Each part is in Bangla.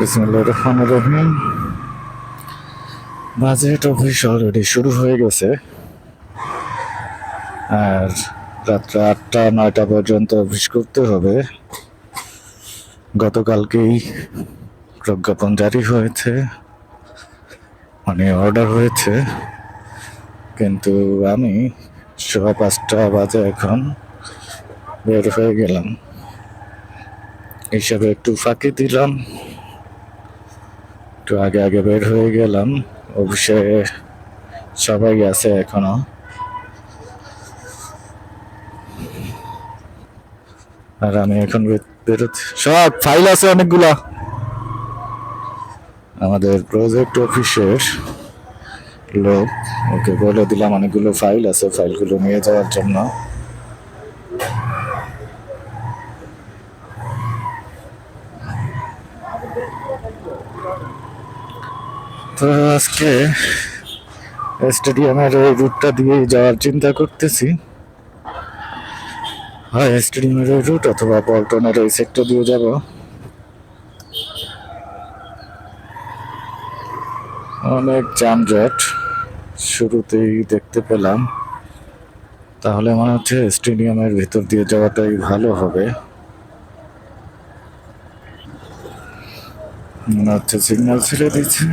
বিসমুল্লাহ রহমান রহিম। বাজেট অফিস অলরেডি শুরু হয়ে গেছে। আর রাত্রে আটটা, নয়টা পর্যন্ত অফিস করতে হবে। গতকালকেই প্রজ্ঞাপন জারি হয়েছে। মানে অর্ডার হয়েছে। কিন্তু আমি সোয়া পাঁচটা বাজে এখন বের হয়ে গেলাম। হিসাবে একটু ফাঁকি দিলাম। একটু আগে আগে বের হয়ে গেলাম। অফিসে সবাই আছে এখনও। আর আমি এখন বে- বেরোচ্ছি সব ফাইল আছে অনেকগুলা। আমাদের প্রজেক্ট অফিসের লোক, ওকে বলে দিলাম অনেকগুলো ফাইল আছে, ফাইলগুলো নিয়ে যাওয়ার জন্য। তো আজকে স্টেডিয়ামের ওই রুটটা দিয়ে যাওয়ার চিন্তা করতেছি। হয় স্টেডিয়ামের ওই রুট অথবা পল্টনের ওই সেক্টর দিয়ে যাব। অনেক যানজট, শুরুতেই দেখতে পেলাম। তাহলে মনে হচ্ছে স্টেডিয়ামের ভিতর দিয়ে যাওয়াটাই ভালো হবে। মনে হচ্ছে সিগন্যাল ছেড়ে দিচ্ছে।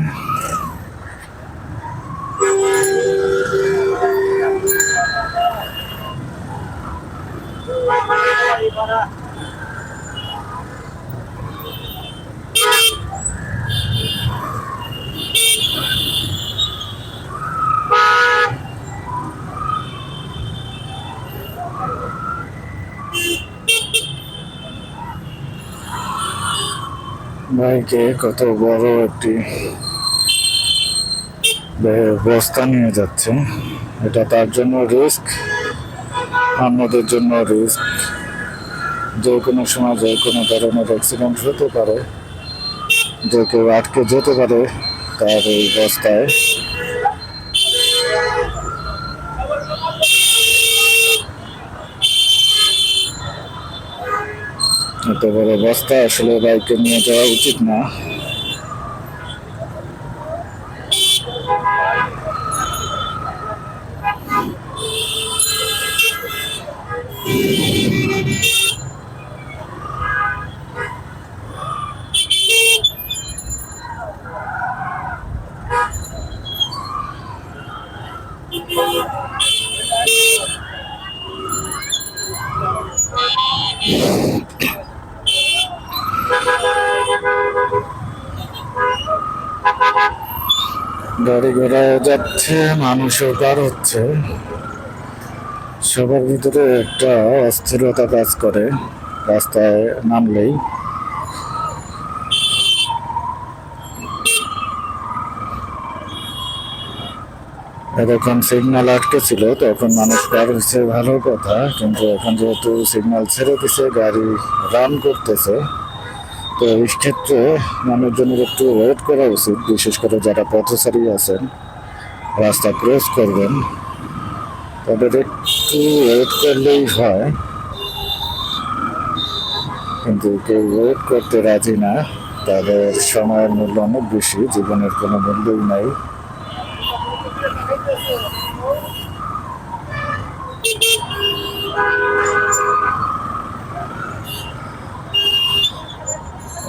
বাইকে কত বড় একটি বস্তা নিয়ে যাচ্ছে। এটা তার জন্য রিস্ক আমাদের জন্য রিস্ক। যে কোনো সময় যে কোনো ধরনের অ্যাক্সিডেন্ট হতে পারে। যে কেউ আটকে যেতে পারে তার এই বস্তায় এত বড় বস্তা আসলে বাইকে নিয়ে যাওয়া উচিত না গাড়ি ঘোড়া যাচ্ছে মানুষও পার হচ্ছে। সবার ভিতরে একটা অস্থিরতা কাজ করে, রাস্তায় নামলেই। এতক্ষণ সিগন্যাল আটকে ছিল তখন মানুষ পার হচ্ছে ভালো কথা। কিন্তু এখন যেহেতু সিগন্যাল ছেড়ে দিছে, গাড়ি রান করতেছে। তো এই ক্ষেত্রে মানুষজনের একটু ওয়েট করা উচিত। বিশেষ করে যারা পথচারী আছেন, রাস্তা ক্রস করবেন, তাদের একটু ওয়েট করলেই হয়। কিন্তু কেউ ওয়েট করতে রাজি না, তাদের সময়ের মূল্য অনেক বেশি, জীবনের কোনো মূল্যই নাই।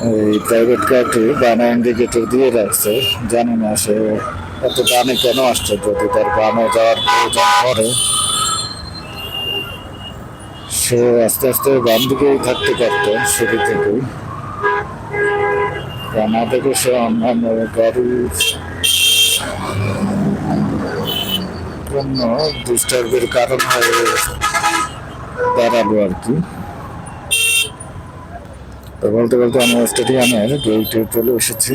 এই প্রাইভেট কারটি বানা ইন্ডিকেটর দিয়ে রাখছে। জানি না সে এত ডানে কেন আসছে, যদি তার বামে যাওয়ার প্রয়োজন পড়ে। সে আস্তে আস্তে বাম দিকেই থাকতে পারত শুরু থেকেই। তা না দেখে সে অন্যান্য গাড়ির জন্য ডিস্টার্বের কারণ হয়ে দাঁড়াল আর কি। তো বলতে বলতে আমি স্টেডিয়ামের গেইটে চলে এসেছি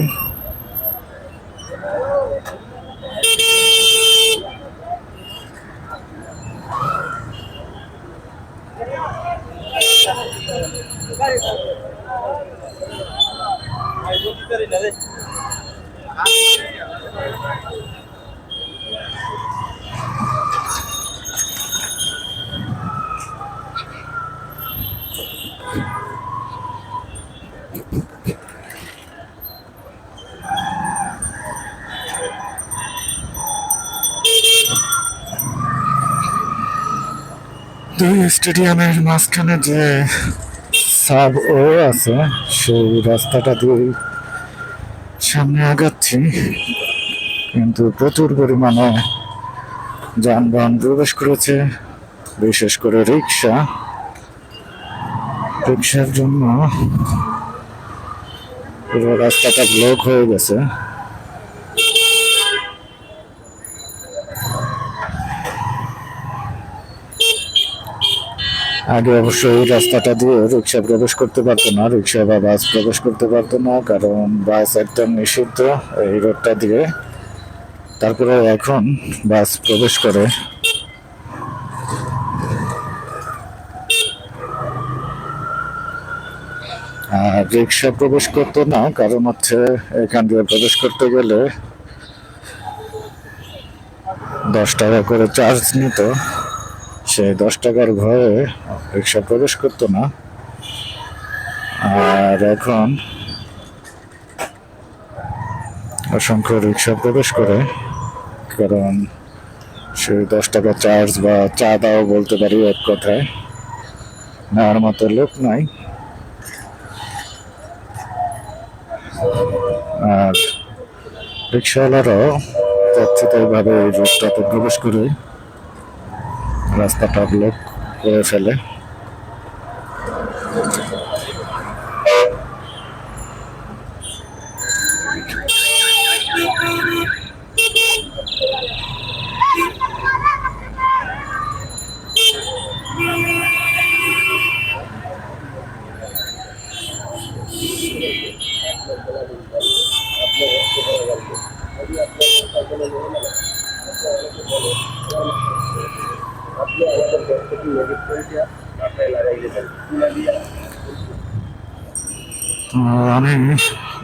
দুই স্টেডিয়ামের মাঝখানে যে সাব ও আছে, সেই রাস্তাটা দিয়ে সামনে আগাচ্ছি। কিন্তু প্রচুর পরিমাণে যানবাহন প্রবেশ করেছে, বিশেষ করে রিক্সা রিক্সার জন্য পুরো রাস্তাটা ব্লক হয়ে গেছে। আগে অবশ্য এই রাস্তাটা দিয়ে রিক্সা প্রবেশ করতে পারতো না। রিক্সা বা বাস প্রবেশ করতে পারতো না, কারণ বাস একদম নিষিদ্ধ এই রোডটা দিয়ে। তারপরে এখন বাস প্রবেশ করে। আর রিক্সা প্রবেশ করতো না, কারণ হচ্ছে এখান দিয়ে প্রবেশ করতে গেলে দশ টাকা করে চার্জ নিত। সেই দশ টাকার ঘরে রিক্সা প্রবেশ করতো না। আর এখন অসংখ্য রিক্সা প্রবেশ করে, কারণ সেই দশ টাকা চার্জ বা চা দাও বলতে পারি এক কথায়। নেওয়ার মতো লোক নাই। আর রিক্সাওয়ালারাও যাচ্ছিতাইভাবে এই রোডটাতে প্রবেশ করে। রাস্তাটা ব্লক করে ফেলে আমি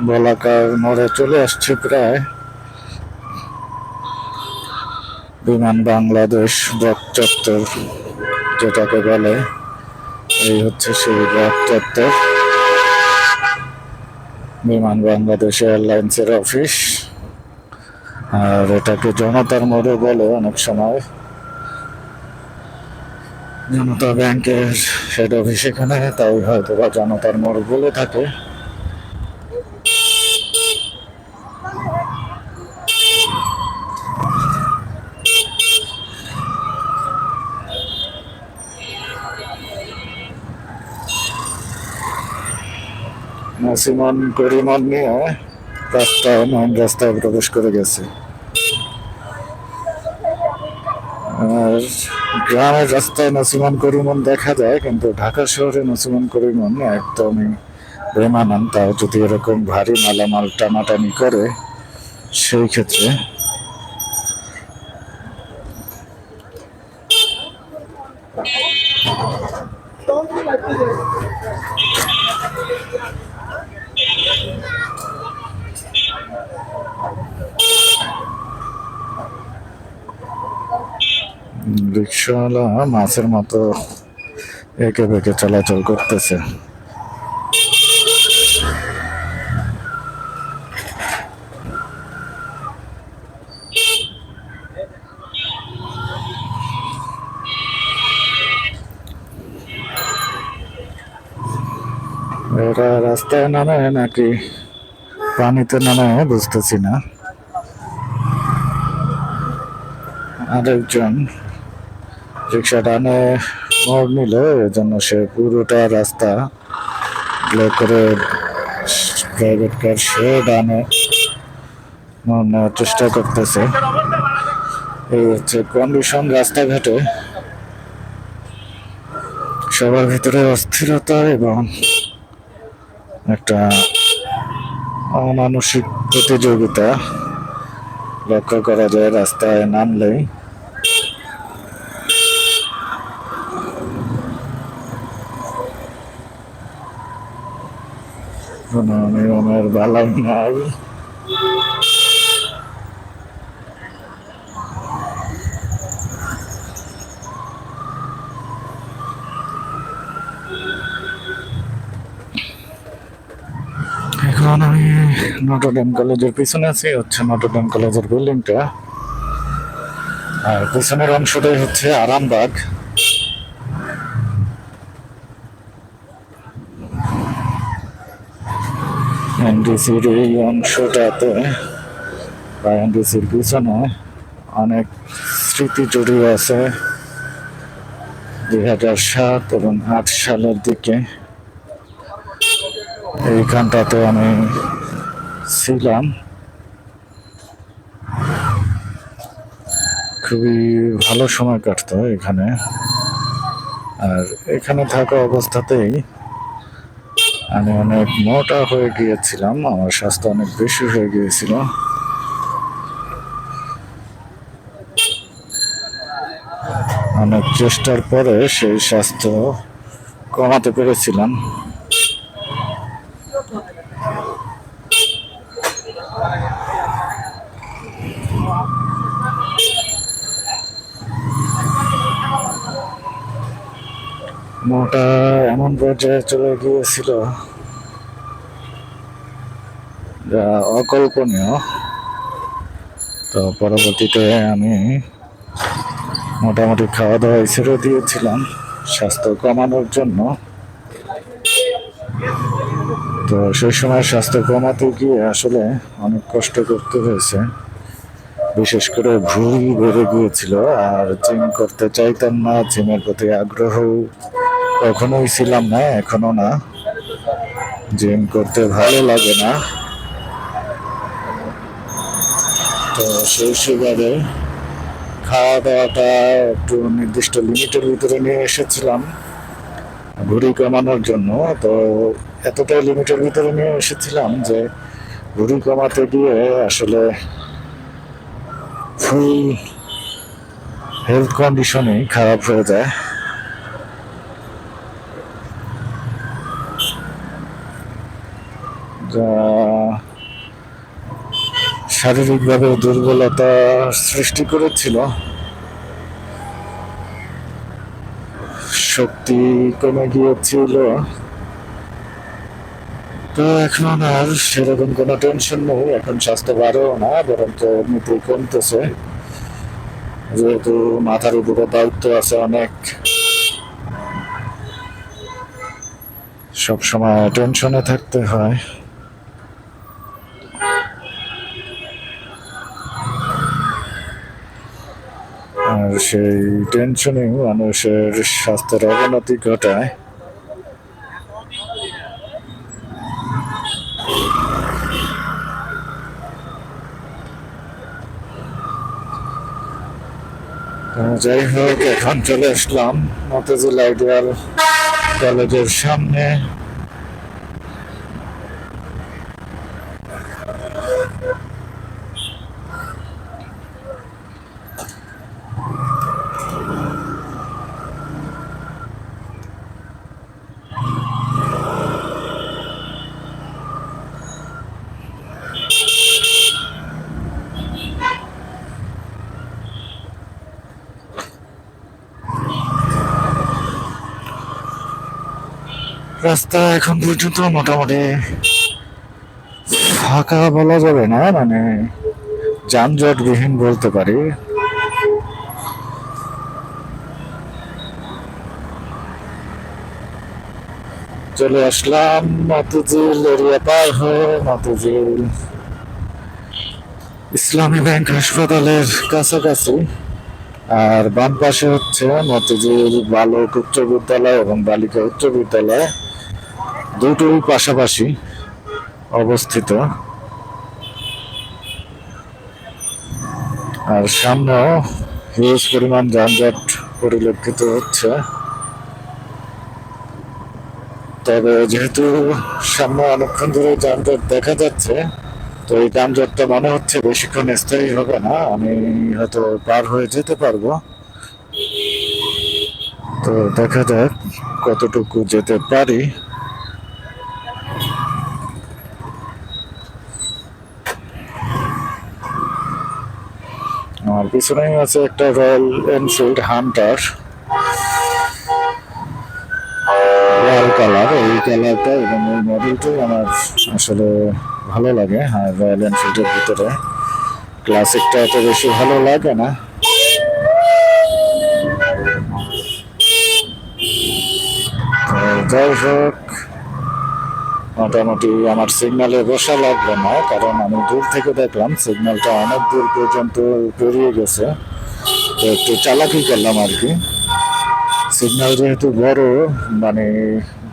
বলাকার মোড়ে চলে আসছি প্রায়। বিমান বাংলাদেশ ব্লক চত্বর, যেটাকে বলে, এই হচ্ছে সেই ব্লক চত্বর। বিমান বাংলাদেশ এয়ারলাইন্সের অফিস। আর এটাকে জনতার মোড়ে বলে অনেক সময়। জনতা ব্যাংকের হেড অফিস এখানে তাই হয়তো বা জনতার মোড় বলে থাকে। নাসিমন করিমন নিয়ে রাস্তায় মেন রাস্তায় প্রবেশ করে গেছে। আর গ্রামের রাস্তায় নসিমন করিমন দেখা যায়, কিন্তু ঢাকা শহরে নসিমন করিমন একদমই বেমানান। তাও যদি এরকম ভারী মালামাল টানাটানি করে, সেই ক্ষেত্রে রিক্সাওয়ালা মাছের মতো একে বেঁকে চলাচল করতেছে। এরা রাস্তায় নামে নাকি পানিতে নামে বুঝতেছি না। আরেকজন রিক্সা টানে মোড় নিল, এজন্য সে পুরোটা রাস্তা ব্লক করে প্রাইভেট কার সে ডানে মোড় নেওয়ার চেষ্টা করতেছে। এই হচ্ছে কন্ডিশন রাস্তাঘাটে। সবার ভিতরে অস্থিরতা এবং একটা অমানসিক প্রতিযোগিতা লক্ষ্য করা যায় রাস্তায় নামলেই। কোনো নিয়মের বালাই নাই। এখন আমি নটরডেম কলেজের পিছনে আছি, হচ্ছে নটরডেম কলেজের বিল্ডিংটা আর পিছনের অংশটাই হচ্ছে আরামবাগ। এনডিসির এই অংশটাতে বা এনডিসির পিছনে অনেক স্মৃতি জড়িয়ে আছে। দুই হাজার সাত এবং আট সালের দিকে এইখানটাতে আমি ছিলাম। খুবই ভালো সময় কাটতো এখানে। আর এখানে থাকা অবস্থাতেই আমি অনেক মোটা হয়ে গিয়েছিলাম, আমার স্বাস্থ্য অনেক বেশি হয়ে গিয়েছিল। অনেক চেষ্টার পরে সেই স্বাস্থ্য কমাতে পেরেছিলাম। মোটা এমন পর্যায়ে চলে গিয়েছিল যা অকল্পনীয়। তো পরবর্তীতে আমি মোটামুটি খাওয়া দাওয়া ছেড়ে দিয়েছিলাম, স্বাস্থ্য কমানোর জন্য। তো সেই সময় স্বাস্থ্য কমাতে গিয়ে আসলে অনেক কষ্ট করতে হয়েছে। বিশেষ করে ভুল বেড়ে গিয়েছিল, আর জিম করতে চাইতাম না, জিমের প্রতি আগ্রহ কখনোই ছিলাম না, এখনও না। জিম করতে ভালো লাগে না। তো সেই সুবাদে খাওয়া দাওয়াটা একটু নির্দিষ্ট লিমিটের ভিতরে নিয়ে এসেছিলাম ভুড়ি কমানোর জন্য। তো এতটাই লিমিটের ভিতরে নিয়ে এসেছিলাম যে ভুড়ি কমাতে গিয়ে আসলে ফুল হেলথ কন্ডিশনই খারাপ হয়ে যায়। শারীরিকভাবে দুর্বলতা সৃষ্টি করেছিল। শক্তি কমে গিয়েছিল। তো এখন আর সেরকম কোনো টেনশন নেই। এখন স্বাস্থ্য বাড়েও না বরং তো এমনিতেই কমতেছে। যেহেতু মাথার উপরে দায়িত্ব আছে অনেক। সবসময় টেনশনে থাকতে হয় আর সেই টেনশনে মানুষের স্বাস্থ্যের অবনতি ঘটায়। যাই হোক, এখন চলে আসলাম মতেজুল আইডিয়াল কলেজের সামনে। রাস্তা এখন পর্যন্ত মোটামুটি ফাঁকা বলা যাবে না মানে যানজট যানজটবিহীন বলতে পারি। চলে আসলাম মতিঝিল এরিয়া পার হয়ে মতিঝিল ইসলামী ব্যাংক হাসপাতালের কাছাকাছি। আর বাম পাশে হচ্ছে মতিঝিল বালক উচ্চ বিদ্যালয় এবং বালিকা উচ্চ বিদ্যালয়। দুটোই পাশাপাশি অবস্থিত। আর সামনেও হিউজ পরিমাণ যানজট পরিলক্ষিত হচ্ছে। তবে যেহেতু সামনে অনেকক্ষণ ধরে যানজট দেখা যাচ্ছে, তো এই যানজটটা মনে হচ্ছে বেশিক্ষণ স্থায়ী হবে না। আমি হয়তো পার হয়ে যেতে পারব। তো দেখা যাক কতটুকু যেতে পারি। পিছনেই আছে একটা রয়্যাল এনফিল্ড হান্টার। লাল কালার এই কালারটা এবং এই মডেলটাই আমার আসলে ভালো লাগে হ্যাঁ রয়্যাল এনফিল্ডের ভিতরে। ক্লাসিকটা এত বেশি ভালো লাগে না। যাই হোক মোটামুটি আমার সিগনালে বসা লাগল না, কারণ আমি দূর থেকে দেখলাম সিগন্যালটা অনেক দূর পর্যন্ত পেরিয়ে গেছে। তো একটু চালাকি করলাম আর কি। সিগন্যাল যেহেতু বড় মানে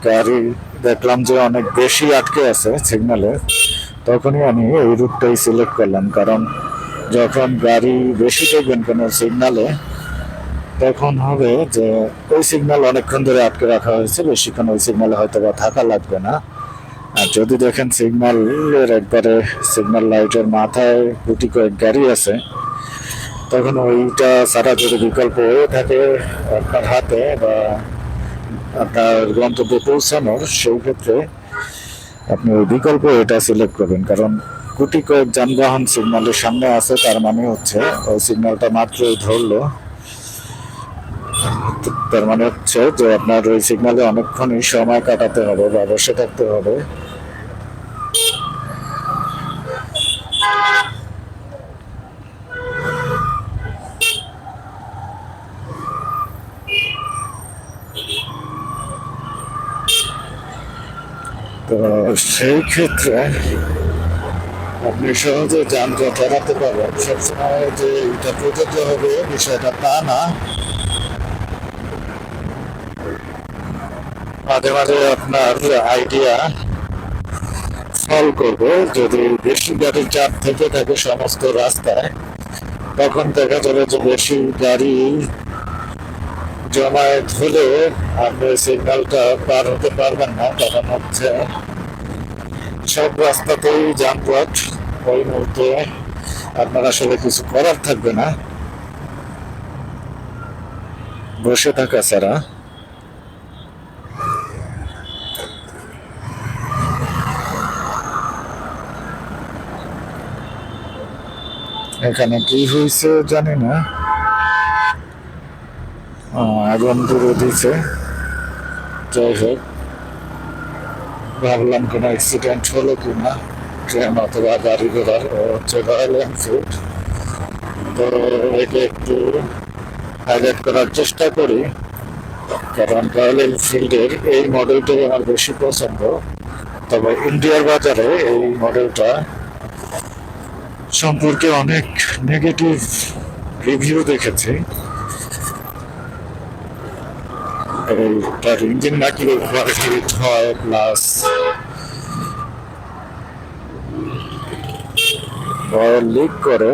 গাড়ি দেখলাম যে অনেক বেশি আটকে আছে সিগন্যালে তখনই আমি এই রুটটাই সিলেক্ট করলাম। কারণ যখন গাড়ি বেশি দেখবেন কোনো সিগনালে তখন হবে যে ওই সিগন্যাল অনেকক্ষণ ধরে আটকে রাখা হয়েছে, বেশিক্ষণ ওই সিগন্যালে হয়তো বা থাকা লাগবে না। আর যদি দেখেন সিগন্যালের একবারে সিগন্যাল লাইটের মাথায় গুটি কয়েক গাড়ি আছে, তখন ওইটা ছাড়া যদি বিকল্প হয়ে থাকে আপনার হাতে বা আপনার গন্তব্যে পৌঁছানোর, সেই ক্ষেত্রে আপনি ওই বিকল্প এটা সিলেক্ট করবেন। কারণ গুটি কয়েক যানবাহন সিগন্যালের সামনে আছে, তার মানে হচ্ছে ওই সিগন্যালটা মাত্রই ধরলো। তার মানে হচ্ছে যে আপনার ওই সিগন্যালে অনেকক্ষণই সময় কাটাতে হবে বা বসে থাকতে হবে। সেই ক্ষেত্রে আপনি সহজে যানজট এড়াতে পারবেন। সবসময় যে এটা প্রযোজ্য হবে, বিষয়টা তা না। মাঝে মাঝে আপনার আইডিয়া ফল করবে। যদি বেশি গাড়ির চাপ থেকে থাকে সমস্ত রাস্তায়, তখন দেখা যাবে যে বেশি গাড়ি জমায়েত হলে আপনি সিগন্যালটা পার হতে পারবেন না। তখন হচ্ছে সব রাস্তাতেই যানজট ওই মুহূর্তে। আপনার আসলে কিছু করার থাকবে না। বসে থাকা ছাড়া। এখানে কি হয়েছে জানি না। আগুন পুরো দিছে যাই হোক। ভাবলাম কোনো অ্যাক্সিডেন্ট হলো কি না ট্রেন অথবা গাড়ি ঘোড়ার হচ্ছে রয়্যাল এনফিল্ড তো একে একটু হাইলাইট করার চেষ্টা করি কারণ রয়্যাল এনফিল্ডের এই মডেলটাই আমার বেশি পছন্দ তবে ইন্ডিয়ার বাজারে এই মডেলটা সম্পর্কে অনেক নেগেটিভ রিভিউ দেখেছি এই তার ইঞ্জিন নাকি ওভার হিট হয় প্লাস লিক করে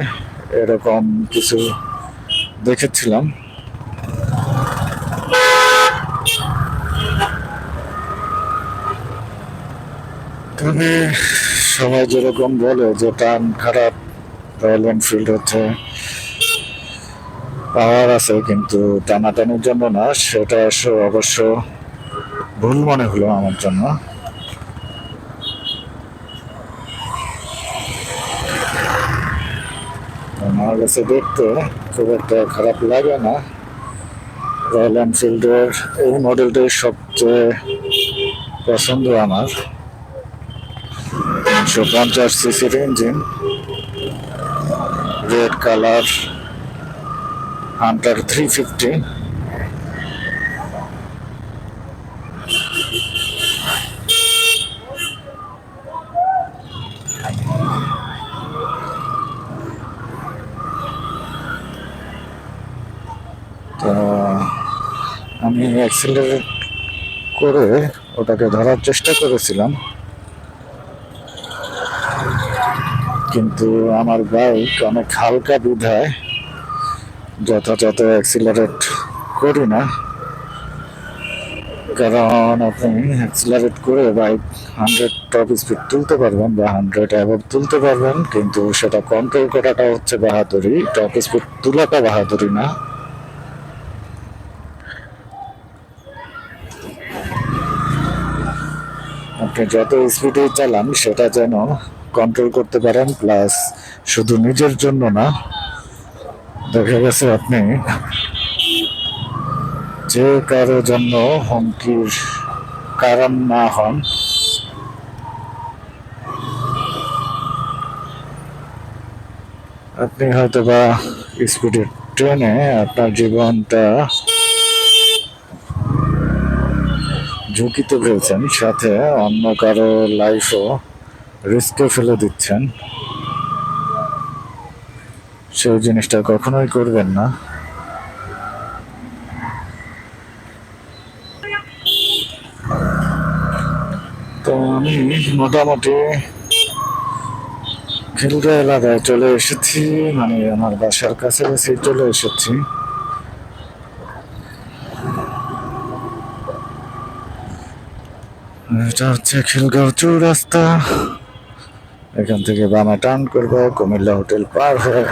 এরকম কিছু দেখেছিলাম। তবে সবাই যেরকম বলে যে টান খারাপ, রয়্যাল এনফিল্ড হচ্ছে পাওয়ার আছে, কিন্তু টানাটানির জন্য না, সেটা অবশ্য- ভুল মনে হলো আমার জন্য। আমার কাছে দেখতে খুব একটা খারাপ লাগে না। রয়্যাল এনফিল্ডের এই মডেলটাই সবচেয়ে পছন্দ আমার। তিনশো পঞ্চাশ সিসির engine red colour Hunter three fifty. তো আমি অ্যাক্সিলারেট করে ওটাকে ধরার চেষ্টা করেছিলাম। কিন্তু আমার বাইক অনেক হালকা বিধায় যথাযথ অ্যাক্সিলারেট করি না কারণ আপনি অ্যাক্সিলারেট করে বাইক হান্ড্রেড টপ স্পিড তুলতে পারবেন বা হান্ড্রেড অ্যাভব তুলতে পারবেন, কিন্তু সেটা কন্ট্রোল করাটা হচ্ছে বাহাদুরি টপ স্পিড তোলাটা বাহাদুরি না। আপনি যত স্পিডে চালান, সেটা যেন কন্ট্রোল করতে পারেন প্লাস শুধু নিজের জন্য না দেখা গেছে আপনি? যে কারও জন্য হুমকির কারণ না হন, আপনি হয়তো বা স্পিডে ট্রেনে আপনার জীবনটা ঝুঁকিতে ফেলছেন, সাথে অন্য কারও লাইফও রিস্কে ফেলে দিচ্ছেন। সেই জিনিসটা কখনোই করবেন না। তো আমি মোটামুটি খিলগা এলাকায় চলে এসেছি মানে আমার বাসার কাছে কাছাকাছি চলে এসেছি। এটা হচ্ছে খিলগাঁও চৌরাস্তা। এখান থেকে বামে টার্ন করব, কুমিল্লা হোটেল পার হয়ে।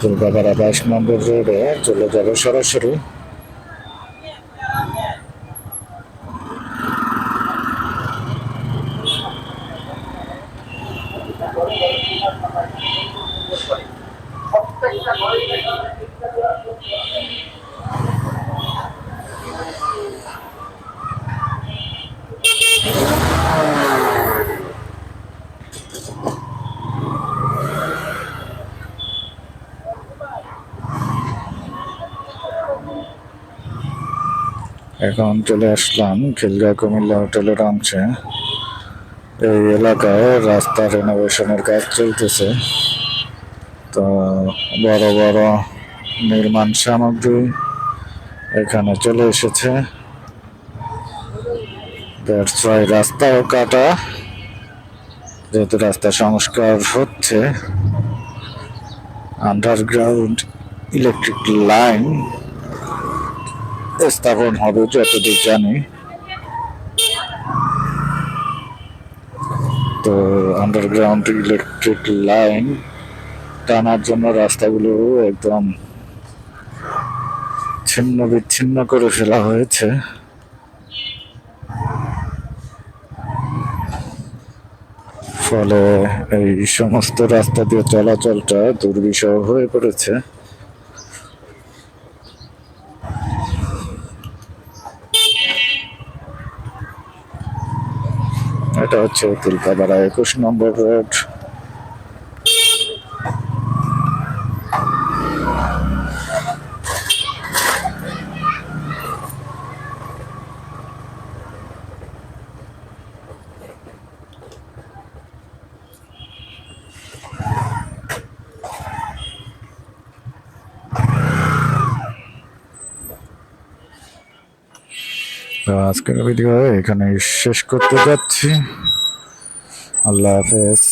দুর্গাপাড়া বাইশ নম্বর রোডে চলে যাবে সরাসরি এখন চলে আসলাম খিলগা কুমিল্লা হোটেলের অংশে এই এলাকায় রাস্তা রেনোভেশনের কাজ চলতেছে। তো বড় বড় নির্মাণ সামগ্রী এখানে চলে এসেছে। রাস্তাও কাটা। যেহেতু রাস্তা সংস্কার হচ্ছে আন্ডারগ্রাউন্ড ইলেকট্রিক লাইন স্থাপন হবে যতদূর জানি। তো আন্ডারগ্রাউন্ড ইলেকট্রিক লাইন টানার জন্য রাস্তাগুলো একদম ছিন্ন বিচ্ছিন্ন করে ফেলা হয়েছে। ফলে এই সমস্ত রাস্তা দিয়ে চলাচলটা দুর্বিষহ হয়ে পড়েছে। এটা হচ্ছে তিলকাপাড়া একুশ নম্বর রোড। আজকের ভিডিও এখানে শেষ করতে যাচ্ছি। আল্লাহ হাফেজ।